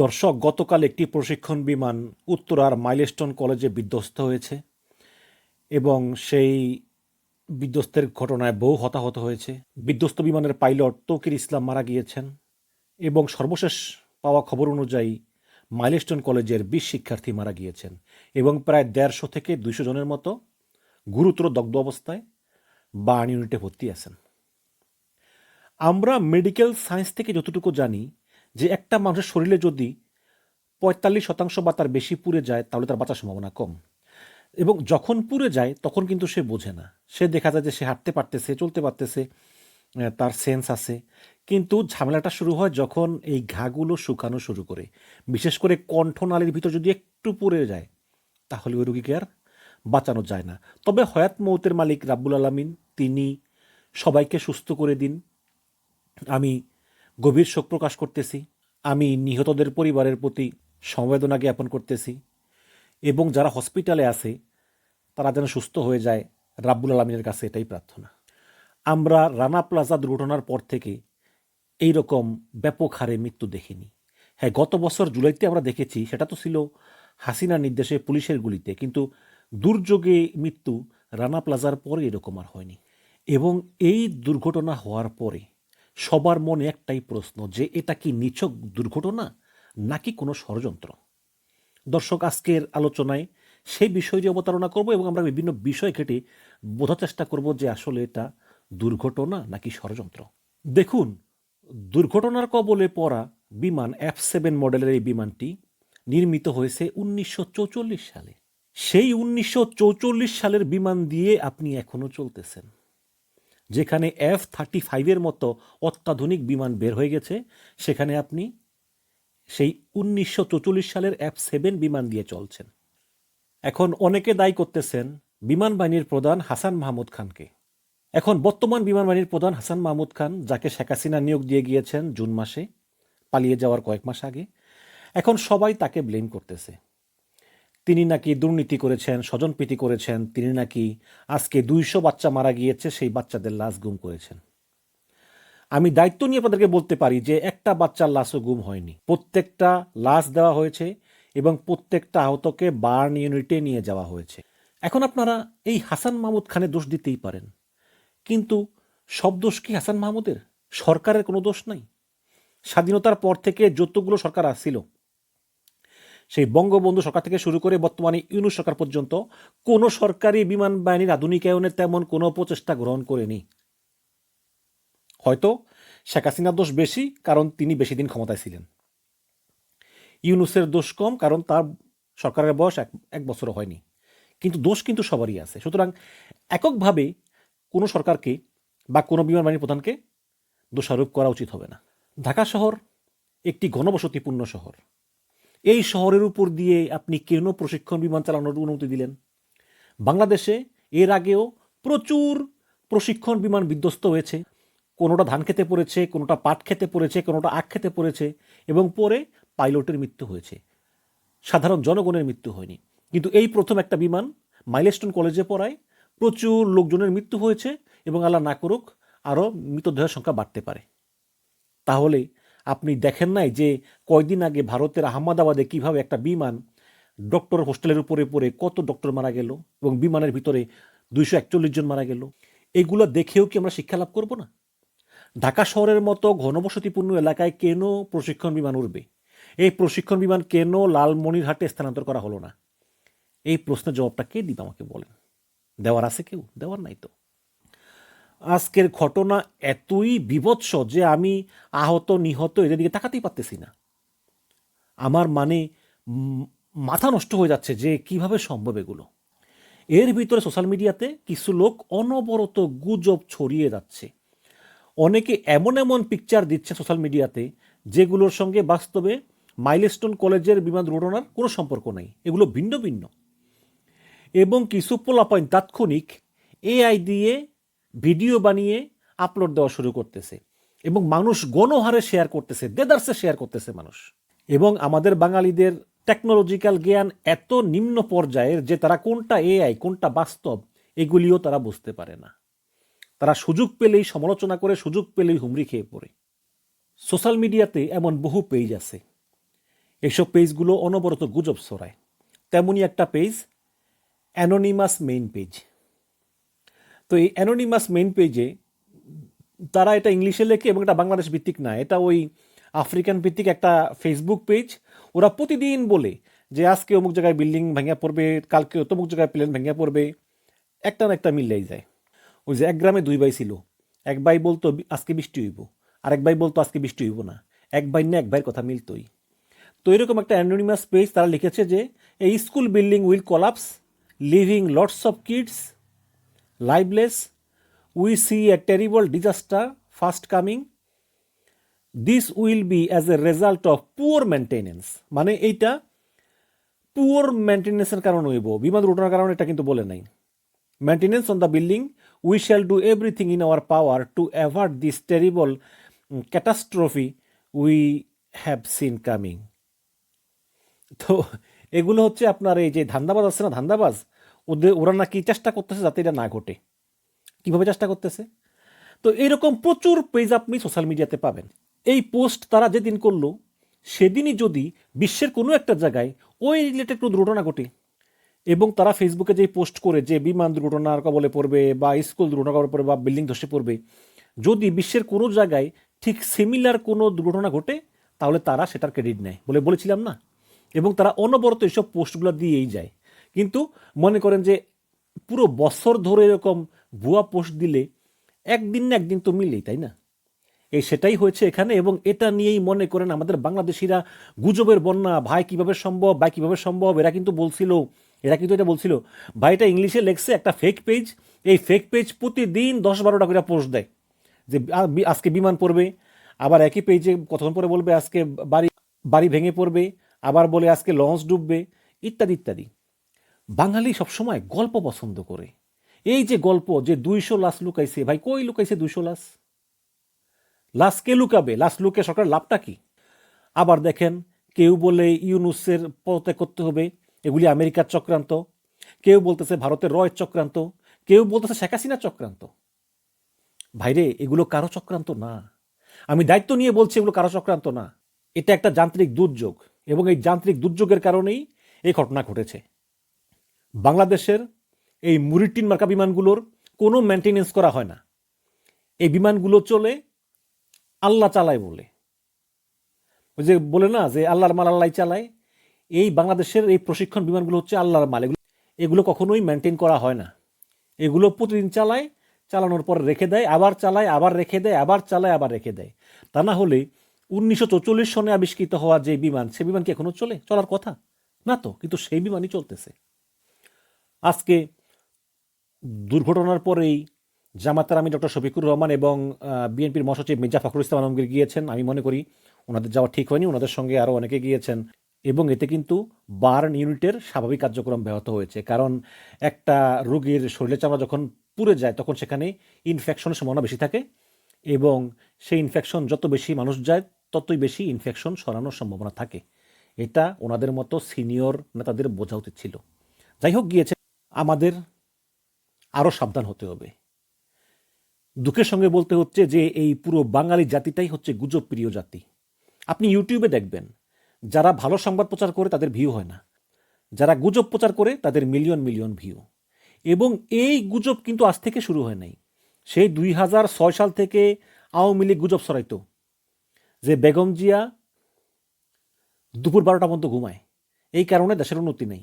দর্শক, গতকাল একটি প্রশিক্ষণ বিমান উত্তরার মাইলস্টোন কলেজে বিধ্বস্ত হয়েছে এবং সেই বিধ্বস্তের ঘটনায় বহু হতাহত হয়েছে। বিধ্বস্ত বিমানের পাইলট তৌকির ইসলাম মারা গিয়েছেন এবং সর্বশেষ পাওয়া খবর অনুযায়ী মাইলস্টোন কলেজের বিশ শিক্ষার্থী মারা গিয়েছেন এবং প্রায় দেড়শো থেকে দুইশো জনের মতো গুরুতর দগ্ধ অবস্থায় বার্ন ইউনিটে ভর্তি আছেন। আমরা মেডিকেল সায়েন্স থেকে যতটুকু জানি যে একটা মানুষের শরীরে যদি পঁয়তাল্লিশ শতাংশ বা তার বেশি পুড়ে যায়, তাহলে তার বাঁচার সম্ভাবনা কম। এবং যখন পুড়ে যায়, তখন কিন্তু সে বোঝে না। সে দেখা যায় যে সে হাঁটতে পারতেছে, চলতে পারতেছে তার সেন্স আছে। কিন্তু ঝামেলাটা শুরু হয় যখন এই ঘাগুলো শুকানো শুরু করে। বিশেষ করে কণ্ঠনালীর ভিতর যদি একটু পুড়ে যায়, তাহলে ওই রুগীকে আর বাঁচানো যায় না। তবে হয়াত মৌতের মালিক রাব্বুল আলমিন, তিনি সবাইকে সুস্থ করে দিন। আমি গভীর শোক প্রকাশ করতেছি। আমি নিহতদের পরিবারের প্রতি সমবেদনা জ্ঞাপন করতেছি এবং যারা হসপিটালে আছে, তারা যেন সুস্থ হয়ে যায়, রাব্বুল আলমিনের কাছে এটাই প্রার্থনা। আমরা রানা প্লাজা দুর্ঘটনার পর থেকে এই রকম ব্যাপক হারে মৃত্যু দেখিনি। হ্যাঁ গত বছর জুলাইতে আমরা দেখেছি, সেটা তো ছিল হাসিনার নির্দেশে পুলিশের গুলিতে, কিন্তু দুর্যোগে মৃত্যু রানা প্লাজার পরে এরকম আর হয়নি। এবং এই দুর্ঘটনা হওয়ার পরে সবার মনে একটাই প্রশ্ন, যে এটা কি নিছক দুর্ঘটনা নাকি কোনো ষড়যন্ত্র? দর্শক, আজকের আলোচনায় সেই বিষয়টি অবতারণা করব এবং আমরা বিভিন্ন বিষয় ঘেটে বোঝার চেষ্টা করব যে আসলে এটা দুর্ঘটনা নাকি ষড়যন্ত্র। দেখুন, দুর্ঘটনার কবলে পড়া বিমান এফ সেভেন মডেলের এই বিমানটি নির্মিত হয়েছে উনিশশো সালে। সেই উনিশশো সালের বিমান দিয়ে আপনি এখনও চলতেছেন। যেখানে এফ থার্টি ফাইভের মতো অত্যাধুনিক বিমান বের হয়ে গেছে, সেখানে আপনি সেই উনিশশো সালের এফ সেভেন বিমান দিয়ে চলছেন। এখন অনেকে দায়ী করতেছেন বিমান বাহিনীর প্রধান হাসান মাহমুদ খানকে। এখন বর্তমান বিমান বাহিনীর প্রধান হাসান মাহমুদ খান, যাকে শেখ হাসিনা নিয়োগ দিয়ে গিয়েছেন জুন মাসে, পালিয়ে যাওয়ার কয়েক মাস আগে, এখন সবাই তাকে ব্লেম করতেছে। তিনি নাকি দুর্নীতি করেছেন, স্বজনপ্রীতি করেছেন, তিনি নাকি আজকে দুইশো বাচ্চা মারা গিয়েছে, সেই বাচ্চাদের লাশ গুম করেছেন। আমি দায়িত্ব নিয়ে আপনাদেরকে বলতে পারি যে একটা বাচ্চার লাশও গুম হয়নি। প্রত্যেকটা লাশ দেওয়া হয়েছে এবং প্রত্যেকটা আহতকে বার্ন ইউনিটে নিয়ে যাওয়া হয়েছে। এখন আপনারা এই হাসান মাহমুদ খানে দোষ দিতেই পারেন। কিন্তু সব দোষ কি হাসান মাহমুদের? সরকারের কোনো দোষ নাই। স্বাধীনতার পর থেকে যতগুলো সরকার আসছিল সেই বঙ্গবন্ধু সরকার থেকে শুরু করে বর্তমানে ইউনুস সরকার পর্যন্ত কোনো সরকারি বিমান বাহিনীর আধুনিকায়নের তেমন কোনো প্রচেষ্টা গ্রহণ করেনি। হয়তো শেখ হাসিনার দোষ বেশি, কারণ তিনি বেশি দিন ক্ষমতায় ছিলেন। ইউনুসের দোষ কম, কারণ তার সরকারের বয়স এক এক বছরও হয়নি। কিন্তু দোষ কিন্তু সবারই আছে। সুতরাং এককভাবে কোনো সরকারকে বা কোনো বিমান বাহিনীর প্রধানকে দোষারোপ করা উচিত হবে না। ঢাকা শহর একটি ঘনবসতিপূর্ণ শহর। এই শহরের উপর দিয়ে আপনি কেন প্রশিক্ষণ বিমান চালানোর অনুমতি দিলেন? বাংলাদেশে এর আগেও প্রচুর প্রশিক্ষণ বিমান বিধ্বস্ত হয়েছে। কোনোটা ধান খেতে পড়েছে, কোনোটা পাট খেতে পড়েছে, কোনোটা আখ খেতে পড়েছে এবং পরে পাইলটের মৃত্যু হয়েছে। সাধারণ জনগণের মৃত্যু হয়নি। কিন্তু এই প্রথম একটা বিমান মাইলস্টোন কলেজে পড়ায় প্রচুর লোকজনের মৃত্যু হয়েছে এবং আল্লাহ না করুক আরও মৃতদেহের সংখ্যা বাড়তে পারে। তাহলে আপনি দেখেন নাই যে কয়দিন আগে ভারতের আহমদাবাদে কীভাবে একটা বিমান ডক্টর হোস্টেলের উপরে পড়ে কত ডক্টর মারা গেল এবং বিমানের ভিতরে দুইশো একচল্লিশ জন মারা গেল? এগুলো দেখেও কি আমরা শিক্ষা লাভ করব না? ঢাকা শহরের মতো ঘনবসতিপূর্ণ এলাকায় কেন প্রশিক্ষণ বিমান উঠবে এই প্রশিক্ষণ বিমান কেন লালমনিরহাটে স্থানান্তর করা হলো না? এই প্রশ্নের জবাবটা কে দিবে আমাকে বলেন? দেওয়ার আছে কেউ? দেওয়ার নাই তো। আজকের ঘটনা এতই বিভৎস যে আমি আহত, নিহত এদের দিকে তাকাতেই পারতেছি না। আমার মানে মাথা নষ্ট হয়ে যাচ্ছে যে কীভাবে সম্ভব এগুলো। এর ভিতরে সোশ্যাল মিডিয়াতে কিছু লোক অনবরত গুজব ছড়িয়ে যাচ্ছে। অনেকে এমন এমন পিকচার দিচ্ছে সোশ্যাল মিডিয়াতে যেগুলোর সঙ্গে বাস্তবে মাইলস্টোন কলেজের বিমান দুর্ঘটনার কোনো সম্পর্ক নেই। এগুলো ভিন্ন ভিন্ন। এবং কিছু পোলাপয়েন্ট তাৎক্ষণিক এআই দিয়ে ভিডিও বানিয়ে আপলোড দেওয়া শুরু করতেছে এবং মানুষ গণহারে শেয়ার করতেছে, দেদারসে শেয়ার করতেছে মানুষ। এবং আমাদের বাঙালিদের টেকনোলজিক্যাল জ্ঞান এত নিম্ন পর্যায়ের যে তারা কোনটা এআই কোনটা বাস্তব, এগুলিও তারা বুঝতে পারে না। তারা সুযোগ পেলেই সমালোচনা করে, সুযোগ পেলেই হুমড়ি খেয়ে পড়ে। সোশ্যাল মিডিয়াতে এমন বহু পেজ আছে। এসব পেজগুলো অনবরত গুজব ছড়ায়। তেমনই একটা পেজ অ্যানোনিমাস মেইন পেজ তো এই অ্যানোনিমাস মেইন পেজে তারা এটা ইংলিশে লেখে এবং এটা বাংলাদেশ ভিত্তিক না, এটা ওই আফ্রিকান ভিত্তিক একটা ফেসবুক পেজ ওরা প্রতিদিন বলে যে, আজকে অমুক জায়গায় বিল্ডিং ভেঙে পড়বে, কালকে তমুক জায়গায় প্লেন ভেঙে পড়বে। একটা না একটা মিললেই যায়। ওই যে এক গ্রামে দুই ভাই ছিল। এক ভাই বলতো, আজকে বৃষ্টি হইব। আর এক ভাই বলতো, আজকে বৃষ্টি হইব না। এক ভাই না, এক ভাইয়ের কথা মিলতোই। তো এরকম একটা অ্যানোনিমাস পেজ তারা লিখেছে যে, এই school building will collapse living lots of kids lifeless we see a terrible disaster fast coming this will be as a result of poor maintenance মানে এইটা পুয়ার মেনটেনেন্সের কারণে হইব। বিমান দুর্ঘটনার কারণে এটা কিন্তু বলে নাই। Maintenance on the building we shall do everything in our power to avert this terrible catastrophe we have seen coming তো এগুলো হচ্ছে আপনার এই যে ধান্দাবাজ আছে না? ধান্দাবাজ? ওদের, ওরা নাকি চেষ্টা করতেছে যাতে এটা না ঘটে। কীভাবে চেষ্টা করতেছে? তো এইরকম প্রচুর পেজ আপনি সোশ্যাল মিডিয়াতে পাবেন। এই পোস্ট তারা যেদিন করল, সেদিনই যদি বিশ্বের কোনো একটা জায়গায় ওই রিলেটেড কোনো দুর্ঘটনা ঘটে, এবং তারা ফেসবুকে যে পোস্ট করে যে বিমান দুর্ঘটনার কবলে পড়বে বা স্কুল দুর্ঘটনা কবলে পড়বে বা বিল্ডিং ধসে পড়বে, যদি বিশ্বের কোনো জায়গায় ঠিক সিমিলার কোনো দুর্ঘটনা ঘটে, তাহলে তারা সেটার ক্রেডিট নেয় বলে বলেছিলাম না? এবং তারা অনবরত এইসব পোস্টগুলো দিয়েই যায়। কিন্তু মনে করেন যে পুরো বছর ধরে এরকম ভুয়া পোস্ট দিলে একদিন না একদিন তো মিলেই, তাই না? এই সেটাই হয়েছে এখানে এবং এটা নিয়েই মনে করেন আমাদের বাংলাদেশিরা গুজবের বন্যা, ভাই কীভাবে সম্ভব, ভাই কীভাবে সম্ভব, এরা কিন্তু বলছিল, এরা কিন্তু এটা বলছিল ভাই এটা ইংলিশে লেখছে একটা ফেক পেজ এই ফেক পেজ প্রতিদিন দশ বারোটা করে পোস্ট দেয় যে আজকে বিমান পড়বে, আবার একই পেজে কতক্ষণ পরে বলবে আজকে বাড়ি বাড়ি ভেঙে পড়বে, আবার বলে আজকে লঞ্চ ডুববে, ইত্যাদি ইত্যাদি। বাঙালি সবসময় গল্প পছন্দ করে। এই যে গল্প যে দুইশো লাশ লুকাইছে, ভাই কই লুকাইছে দুইশো লাশ? লাশ কে লুকাবে? লাশ লুকে সরকার লাভটা কি? আবার দেখেন, কেউ বলে ইউনুসের পদত্যাগ করতে হবে, এগুলি আমেরিকার চক্রান্ত। কেউ বলতেছে ভারতের রয়ের চক্রান্ত, কেউ বলতেছে শেখ হাসিনার চক্রান্ত। ভাইরে এগুলো কারও চক্রান্ত না। আমি দায়িত্ব নিয়ে বলছি এগুলো কারও চক্রান্ত না। এটা একটা যান্ত্রিক দুর্যোগ এবং এই যান্ত্রিক দুর্যোগের কারণেই এই ঘটনা ঘটেছে। বাংলাদেশের এই মুরিটিন মার্কা বিমানগুলোর কোনো মেনটেনেন্স করা হয় না। এই বিমানগুলো চলে আল্লাহ চালায় বলে। ওই যে বলে না যে আল্লাহর মাল আল্লাহ চালায়। এই বাংলাদেশের এই প্রশিক্ষণ বিমানগুলো হচ্ছে আল্লাহর মাল। এগুলো এগুলো কখনোই মেনটেন করা হয় না। এগুলো প্রতিদিন চালায়, চালানোর পর রেখে দেয়, আবার চালায়, আবার রেখে দেয়, আবার চালায়, আবার রেখে দেয়। তা না হলে উনিশশো চৌচল্লিশ সনে আবিষ্কৃত হওয়া যে বিমান, সে বিমান কি এখনও চলে? চলার কথা? না তো, কিন্তু সেই বিমানই চলতেছে। আজকে দুর্ঘটনার পরেই জামাতার আমি ডক্টর শফিকুর রহমান এবং বিএনপির মহাসচিব মির্জা ফখরুল ইসলাম আলমগীর গিয়েছেন। আমি মনে করি ওনাদের যাওয়া ঠিক হয়নি, ওনাদের সঙ্গে আরও অনেকে গিয়েছেন এবং এতে কিন্তু বার্ন ইউনিটের স্বাভাবিক কার্যক্রম ব্যাহত হয়েছে। কারণ একটা রোগীর শরীরে চামড়া যখন পুড়ে যায়, তখন সেখানে ইনফেকশনের সম্ভাবনা বেশি থাকে এবং সেই ইনফেকশন যত বেশি মানুষ যায়, ততই বেশি ইনফেকশন সরানোর সম্ভাবনা থাকে। এটা ওনাদের মতো সিনিয়র নেতাদের বোঝা উচিত ছিল। যাই হোক, গিয়েছে আমাদের আরও সাবধান হতে হবে। দুঃখের সঙ্গে বলতে হচ্ছে যে, এই পুরো বাঙালি জাতিটাই হচ্ছে গুজব প্রিয় জাতি। আপনি ইউটিউবে দেখবেন, যারা ভালো সংবাদ প্রচার করে তাদের ভিউ হয় না। যারা গুজব প্রচার করে তাদের মিলিয়ন মিলিয়ন ভিউ। এবং এই গুজব কিন্তু আজ থেকে শুরু হয় নাই। সেই দুই হাজার ছয় সাল থেকে আওয়ামী লীগ গুজব ছড়াইতো, যে বেগম জিয়া দুপুর বারোটা পর্যন্ত ঘুমায়। এই কারণে দেশের উন্নতি নেই।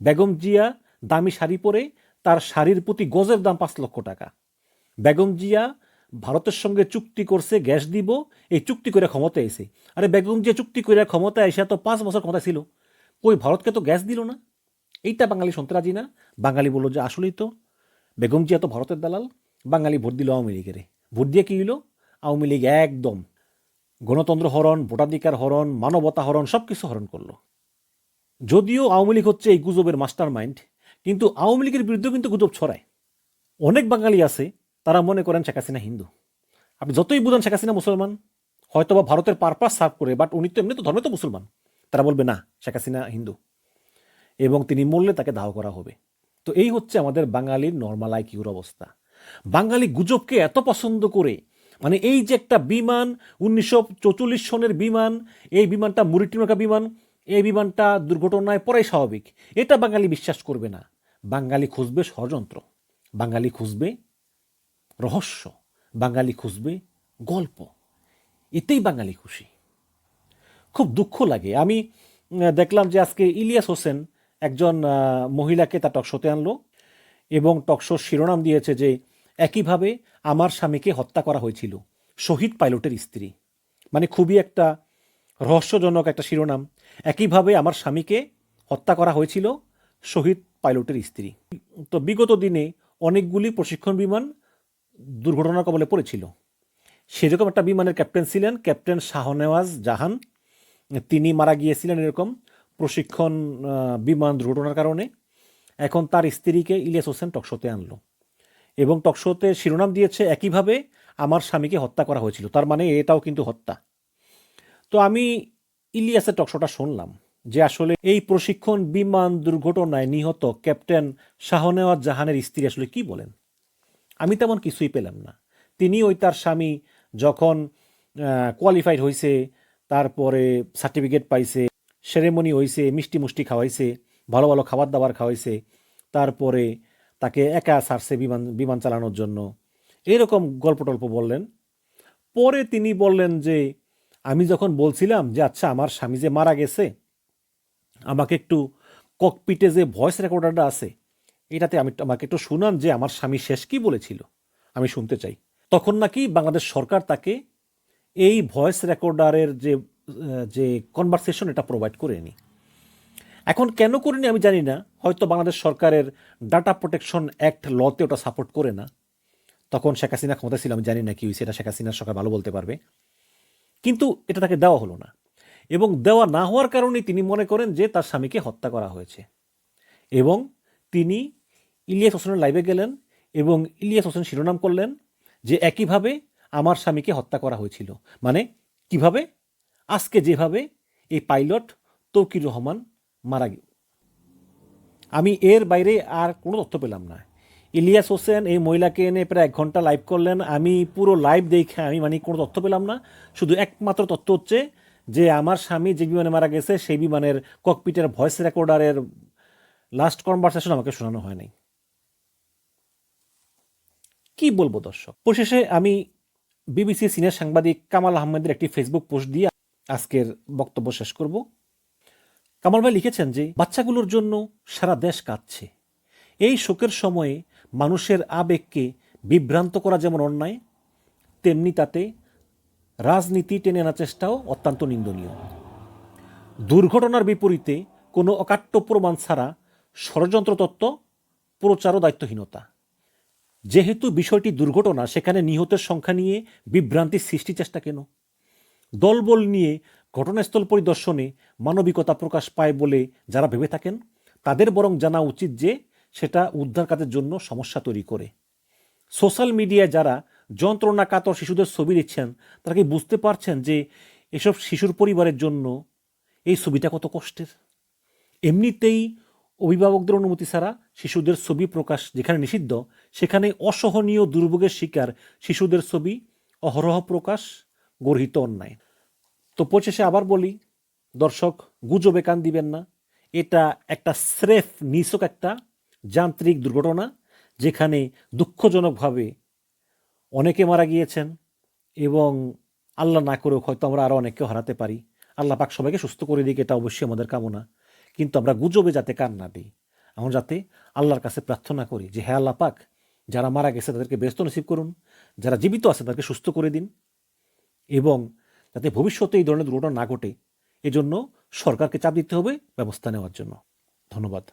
বেগম জিয়া দামি শাড়ি পরে তার শাড়ির প্রতি গজের দাম পাঁচ লক্ষ টাকা। বেগম জিয়া ভারতের সঙ্গে চুক্তি করছে, গ্যাস দিব, এই চুক্তি করে ক্ষমতা এসে। আরে বেগম জিয়া চুক্তি করে ক্ষমতা এসে তো পাঁচ বছর ক্ষমতা ছিল। কই, ভারতকে তো গ্যাস দিল না? এইটা বাঙালি শুনতে না? বাঙালি বলল যে আসলেই তো। বেগম জিয়া তো ভারতের দালাল, বাঙালি ভোট দিল আওয়ামী লীগের। ভোট দিয়ে কি হইল? আওয়ামী লীগ একদম গণতন্ত্র হরণ, ভোটাধিকার হরণ, মানবতা হরণ সব কিছু হরণ করল। যদিও আওয়ামী লীগ হচ্ছে এই গুজবের মাস্টার মাইন্ড কিন্তু আওয়ামী লীগের বিরুদ্ধেও কিন্তু গুজব ছড়ায়। অনেক বাঙালি আছে, তারা মনে করেন শেখ হাসিনা হিন্দু। আপনি যতই বুঝেন শেখ হাসিনা মুসলমান হয়তো বা ভারতের পারপাস সার্ভ করে, বাট উনি তো এমনি তো ধর্মে তো মুসলমান। তারা বলবে, না, শেখ হাসিনা হিন্দু। এবং তিনি মরলে তাকে দাহ করা হবে। তো এই হচ্ছে আমাদের বাঙালির নর্মাল আইকিউর অবস্থা। বাঙালি গুজবকে এত পছন্দ করে মানে এই যে একটা বিমান, উনিশশো সনের বিমান, এই বিমানটা মুরিটিনোকা বিমান এই বিমানটা দুর্ঘটনায় পড়াই স্বাভাবিক। এটা বাঙালি বিশ্বাস করবে না। বাঙালি খুঁজবে ষড়যন্ত্র। বাঙালি খুঁজবে রহস্য। বাঙালি খুঁজবে গল্প। এতেই বাঙালি খুশি। খুব দুঃখ লাগে। আমি দেখলাম যে আজকে ইলিয়াস হোসেন একজন মহিলাকে তার টকশোতে আনলো এবং টকশোর শিরোনাম দিয়েছে যে, একইভাবে আমার স্বামীকে হত্যা করা হয়েছিল। শহীদ পাইলটের স্ত্রী। মানে খুবই একটা রহস্যজনক একটা শিরোনাম। একইভাবে আমার স্বামীকে হত্যা করা হয়েছিল শহীদ পাইলটের স্ত্রী। তো বিগত দিনে অনেকগুলি প্রশিক্ষণ বিমান দুর্ঘটনার কবলে পড়েছিল। সেরকম একটা বিমানের ক্যাপ্টেন ছিলেন ক্যাপ্টেন শাহনেওয়াজ জাহান। তিনি মারা গিয়েছিলেন এরকম প্রশিক্ষণ বিমান দুর্ঘটনার কারণে। এখন তার স্ত্রীকে ইলিয়াস হোসেন টকশোতে আনলো এবং টকশোতে শিরোনাম দিয়েছে একইভাবে আমার স্বামীকে হত্যা করা হয়েছিল। তার মানে এটাও কিন্তু হত্যা। তো আমি ইলিয়াসের টকশোটা শুনলাম যে আসলে এই প্রশিক্ষণ বিমান দুর্ঘটনায় নিহত ক্যাপ্টেন শাহনেওয়াজ জাহানের স্ত্রী আসলে কি বলেন? আমি তেমন কিছুই পেলাম না। তিনি ওই তার স্বামী যখন কোয়ালিফাইড হয়েছে তারপরে সার্টিফিকেট পাইছে সেরেমনি হয়েছে মিষ্টি মুষ্টি খাওয়াইছে, ভালো ভালো খাবার দাবার খাওয়াইছে, তারপরে তাকে একা ছাড়ছে বিমান বিমান চালানোর জন্য। এরকম গল্প টল্প বললেন। পরে তিনি বললেন যে আমি যখন বলছিলাম যে আচ্ছা আমার স্বামী যে মারা গেছে, আমাকে একটু ককপিটে যে ভয়েস রেকর্ডারটা আছে, এটাতে আমি আমাকে একটু শুনান যে, আমার স্বামী শেষ কি বলেছিল, আমি শুনতে চাই। তখন নাকি বাংলাদেশ সরকার তাকে এই ভয়েস রেকর্ডারের যে যে কনভারসেশন এটা প্রোভাইড করেনি এখন কেন করেনি আমি জানি না, হয়তো বাংলাদেশ সরকারের ডাটা প্রোটেকশন অ্যাক্ট লতে ওটা সাপোর্ট করে না। তখন শেখ হাসিনা ক্ষমতা ছিল, আমি জানি না কি হয়েছে, এটা শেখ হাসিনার সরকার ভালো বলতে পারবে। কিন্তু এটা তাকে দেওয়া হলো না। এবং দেওয়া না হওয়ার কারণে তিনি মনে করেন যে তার স্বামীকে হত্যা করা হয়েছে। এবং তিনি ইলিয়াস হোসেনের লাইভে গেলেন এবং ইলিয়াস হোসেন শিরোনাম করলেন যে একইভাবে আমার স্বামীকে হত্যা করা হয়েছিল। মানে কীভাবে? আজকে যেভাবে এই পাইলট তৌকির রহমান মারা গেল। আমি এর বাইরে আর কোনো তথ্য পেলাম না। ইলিয়াস হোসেন, এই মহিলাকে এনে প্রায় এক ঘণ্টা লাইভ করলেন। আমি পুরো লাইভ দেখে আমি মানে কোনো তথ্য পেলাম না। শুধু একমাত্র তথ্য হচ্ছে যে আমার স্বামী যে বিমানে মারা গেছে, সেই বিমানের ককপিটের ভয়েস রেকর্ডারের লাস্ট কনভারসেশন আমাকে শোনানো হয় নাই। কি বলব দর্শক? পরিশেষে আমি বিবিসি সিনিয়র সাংবাদিক কামাল আহমেদের একটি ফেসবুক পোস্ট দিয়ে আজকের বক্তব্য শেষ করব। কামাল ভাই লিখেছেন যে, বাচ্চাগুলোর জন্য সারা দেশ কাঁদছে। এই শোকের সময়ে মানুষের আবেগকে বিভ্রান্ত করা যেমন অন্যায়, তেমনি তাতে রাজনীতি টেনে আনার চেষ্টাও অত্যন্ত নিন্দনীয়। দুর্ঘটনার বিপরীতে কোনো অকাট্য প্রমাণ ছাড়া ষড়যন্ত্র তত্ত্ব প্রচার ও দায়িত্বহীনতা। যেহেতু বিষয়টি দুর্ঘটনা, সেখানে নিহতের সংখ্যা নিয়ে বিভ্রান্তির সৃষ্টি চেষ্টা কেন? দলবল নিয়ে ঘটনাস্থল পরিদর্শনে মানবিকতা প্রকাশ পায় বলে যারা ভেবে থাকেন, তাদের বরং জানা উচিত যে সেটা উদ্ধার কাজের জন্য সমস্যা তৈরি করে। সোশ্যাল মিডিয়ায় যারা যন্ত্রণা কাতর শিশুদের ছবি দিচ্ছেন তারা কি বুঝতে পারছেন যে এসব শিশুর পরিবারের জন্য এই ছবিটা কত কষ্টের? এমনিতেই অভিভাবকদের অনুমতি ছাড়া শিশুদের ছবি প্রকাশ যেখানে নিষিদ্ধ, সেখানে অসহনীয় দুর্ভোগের শিকার শিশুদের ছবি অহরহ প্রকাশ, গর্হিত অন্যায়। তো পরিশেষে আবার বলি, দর্শক, গুজবে কান দিবেন না। এটা একটা স্রেফ, নিছক একটা যান্ত্রিক দুর্ঘটনা যেখানে দুঃখজনকভাবে অনেকে মারা গিয়েছেন এবং আল্লাহ না করেও হয়তো আমরা আরও অনেককে হারাতে পারি। আল্লাহ পাক সবাইকে সুস্থ করে দিক, এটা অবশ্যই আমাদের কামনা। কিন্তু আমরা গুজবে যাতে কান না দিই, আমরা যাতে আল্লাহর কাছে প্রার্থনা করি যে হ্যাঁ আল্লাহ পাক, যারা মারা গেছে তাদেরকে ব্যস্ত নসিব করুন, যারা জীবিত আছে তাদেরকে সুস্থ করে দিন এবং যাতে ভবিষ্যতে এই ধরনের দুর্ঘটনা না ঘটে, এজন্য সরকারকে চাপ দিতে হবে, ব্যবস্থা নেওয়ার জন্য। ধন্যবাদ।